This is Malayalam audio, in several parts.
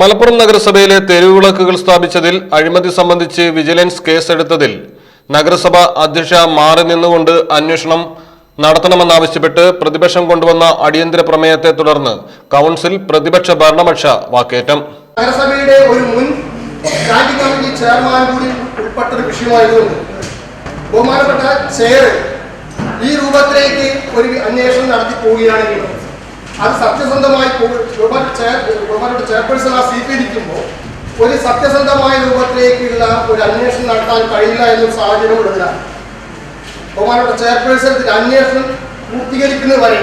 മലപ്പുറം നഗരസഭയിലെ തെരുവിളക്കുകൾ സ്ഥാപിച്ചതിൽ അഴിമതി സംബന്ധിച്ച് വിജിലൻസ് കേസെടുത്തതിൽ നഗരസഭ അധ്യക്ഷ മാറി നിന്നുകൊണ്ട് അന്വേഷണം നടത്തണമെന്നാവശ്യപ്പെട്ട് പ്രതിപക്ഷം കൊണ്ടുവന്ന അടിയന്തര പ്രമേയത്തെ തുടർന്ന് കൗൺസിൽ പ്രതിപക്ഷ ഭരണപക്ഷ വാക്കേറ്റം. നഗരസഭയുടെ ഒരു മുൻ ചെയർമാൻ ഉൾപ്പെട്ട ഒരു വിഷയമായതുകൊണ്ട് ബഹുമാനപ്പെട്ട ചെയർ ഈ രൂപത്തിലേക്ക് ഒരു അന്വേഷണം നടത്തി പോവുകയാണെങ്കിൽ അത് സത്യസന്ധമായി ബഹുമാനപ്പെട്ട ചെയർപേഴ്സൺ ആ സ്വീകരിക്കുമ്പോൾ ഒരു സത്യസന്ധമായ രൂപത്തിലേക്കുള്ള ഒരു അന്വേഷണം നടത്താൻ കഴിയില്ല എന്നൊരു സാഹചര്യം ഉള്ളതിനാണ് ബഹുമാനപ്പെട്ട ചെയർപേഴ്സൺ ഇതിന്റെ അന്വേഷണം പൂർത്തീകരിക്കുന്നത് വരെ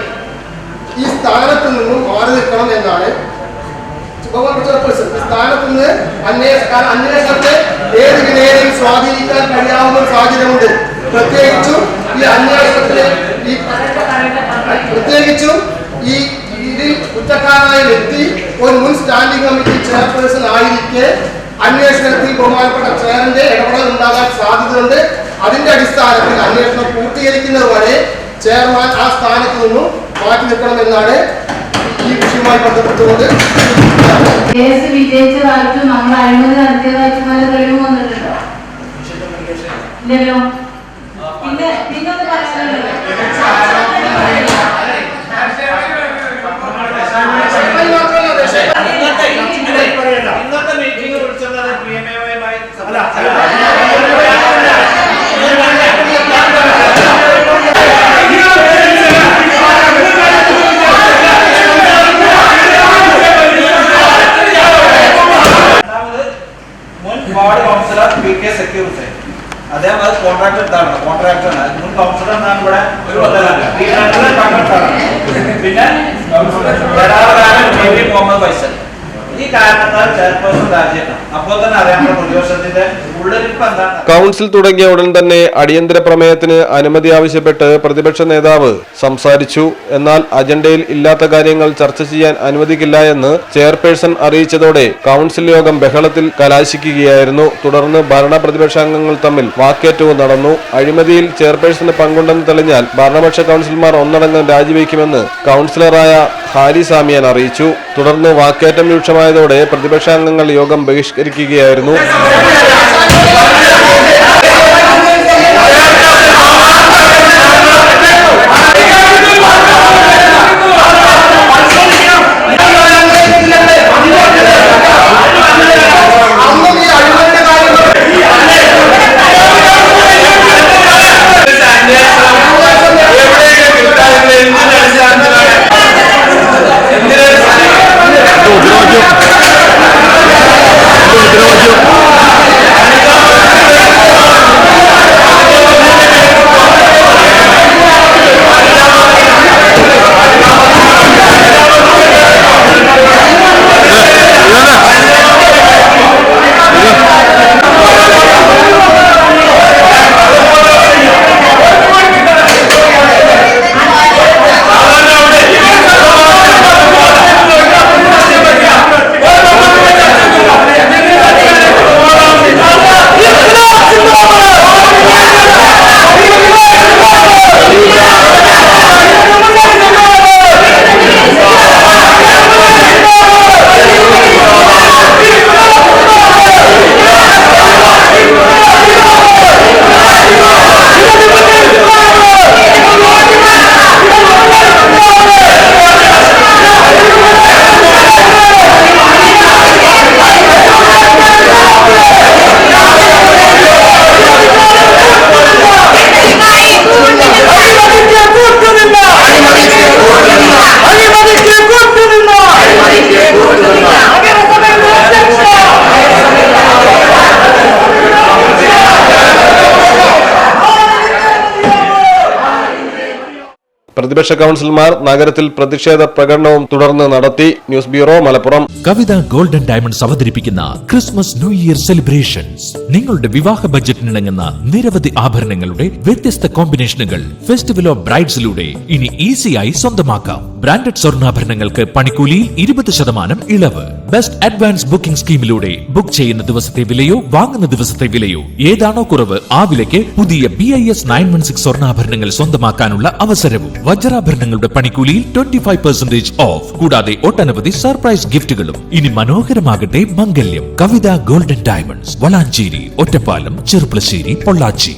ഈ സ്ഥാനത്ത് നിന്നും മാറി നിൽക്കണം എന്നാണ് ബഹുമാനപ്പെട്ട ചെയർപേഴ്സൺ. ഈ സ്ഥാനത്ത് നിന്ന് അന്വേഷണ അന്വേഷണത്തെ ഏത് വിലയിലും സ്വാധീനിക്കാൻ കഴിയാവുന്ന സാഹചര്യമുണ്ട്. പ്രത്യേകിച്ചും ഈ അന്വേഷണത്തിലെ ഈ പ്രത്യേകിച്ചും കുറ്റക്കാരനായ എത്തി. ഒരു മുൻ സ്റ്റാൻഡിംഗ് കമ്മിറ്റി ചെയർപേഴ്സൺ ആയിരിക്കെ. അന്വേഷണത്തിൽ ബഹുമാനപ്പെട്ട ചെയറിന്റെ ഇടപെടൽ ഉണ്ടാകാൻ സാധ്യതയുണ്ട്. അതിന്റെ അടിസ്ഥാനത്തിൽ അന്വേഷണം പൂർത്തീകരിക്കുന്നത് വരെ ചെയർമാൻ ആ സ്ഥാനത്ത് നിന്നും മാറ്റി നിൽക്കണമെന്നാണ് ഈ വിഷയവുമായി ബന്ധപ്പെട്ടുകൊണ്ട് കേസ് വിജയിച്ചതായിട്ടും നമ്മൾ അഴിമതി നടത്തിയതായിട്ടും വല്ല തെളിവ് വന്നിട്ടുണ്ടോ? ഇല്ലല്ലോ. Ward councillor P K Sakkeer Hussain അദ്ദേഹം അത് കോൺട്രാക്ട് എടുത്താണ് കോൺട്രാക്ടറാണ് മുൻ കൗൺസിലർ എന്നാണ് ഇവിടെ ഒരു പങ്കെടുത്താണ് പിന്നെ മുഹമ്മദ് ഫൈസൽ. കൗൺസിൽ തുടങ്ങിയ ഉടൻ തന്നെ അടിയന്തര പ്രമേയത്തിന് അനുമതി ആവശ്യപ്പെട്ട് പ്രതിപക്ഷ നേതാവ് സംസാരിച്ചു. എന്നാൽ അജണ്ടയിൽ ഇല്ലാത്ത കാര്യങ്ങൾ ചർച്ച ചെയ്യാൻ അനുവദിക്കില്ല എന്ന് ചെയർപേഴ്സൺ അറിയിച്ചതോടെ കൗൺസിൽ യോഗം ബഹളത്തിൽ കലാശിക്കുകയായിരുന്നു. തുടർന്ന് ഭരണ പ്രതിപക്ഷാംഗങ്ങൾ തമ്മിൽ വാക്കേറ്റവും നടന്നു. അഴിമതിയിൽ ചെയർപേഴ്സന് പങ്കുണ്ടെന്ന് തെളിഞ്ഞാൽ ഭരണപക്ഷ കൗൺസിലർമാർ ഒന്നടങ്കം രാജിവെക്കുമെന്ന് കൗൺസിലറായ ഹാരി സാമിയാൻ അറിയിച്ചു. തുടർന്ന് വാക്കേറ്റം രൂക്ഷമായതോടെ പ്രതിപക്ഷാംഗങ്ങൾ യോഗം ബഹിഷ്കരിക്കുകയായിരുന്നു. പ്രതിപക്ഷ കൗൺസിലർമാർ നഗരത്തിൽ പ്രതിഷേധ പ്രകടനവും തുടർന്ന് നടത്തി. News bureau Malappuram. Kavitha golden diamonds അവതരിപ്പിക്കുന്ന ക്രിസ്മസ് ന്യൂ ഇയർ സെലിബ്രേഷൻസ്. നിങ്ങളുടെ വിവാഹ ബജറ്റിനിണങ്ങുന്ന നിരവധി ആഭരണങ്ങളുടെ വ്യത്യസ്ത കോമ്പിനേഷനുകൾ ഫെസ്റ്റിവൽ ഓഫ് ബ്രൈഡ്സിലൂടെ ഇനി ഈസിയായി സ്വന്തമാക്കാം. ബ്രാൻഡഡ് സ്വർണാഭരണങ്ങൾക്ക് പണിക്കൂലിയിൽ ഇരുപത് ശതമാനം ഇളവ്. ബെസ്റ്റ് അഡ്വാൻസ് ബുക്കിംഗ് സ്കീമിലൂടെ ബുക്ക് ചെയ്യുന്ന ദിവസത്തെ വിലയോ വാങ്ങുന്ന ദിവസത്തെ വിലയോ ഏതാണോ കുറവ് ആ വിലയ്ക്ക് പുതിയ B I S nine one six സ്വർണാഭരണങ്ങൾ സ്വന്തമാക്കാനുള്ള അവസരവും. വജ്രാഭരണങ്ങളുടെ പണിക്കൂലിയിൽ ട്വന്റി ഫൈവ് പെർസെന്റേജ് ഓഫ് കൂടാതെ ഒട്ടനവധി സർപ്രൈസ് ഗിഫ്റ്റുകളും ഇനി മനോഹരമാകട്ടെ മംഗല്യം. Kavitha golden diamonds Valanchery Ottapalam Cherpulassery Pollachi.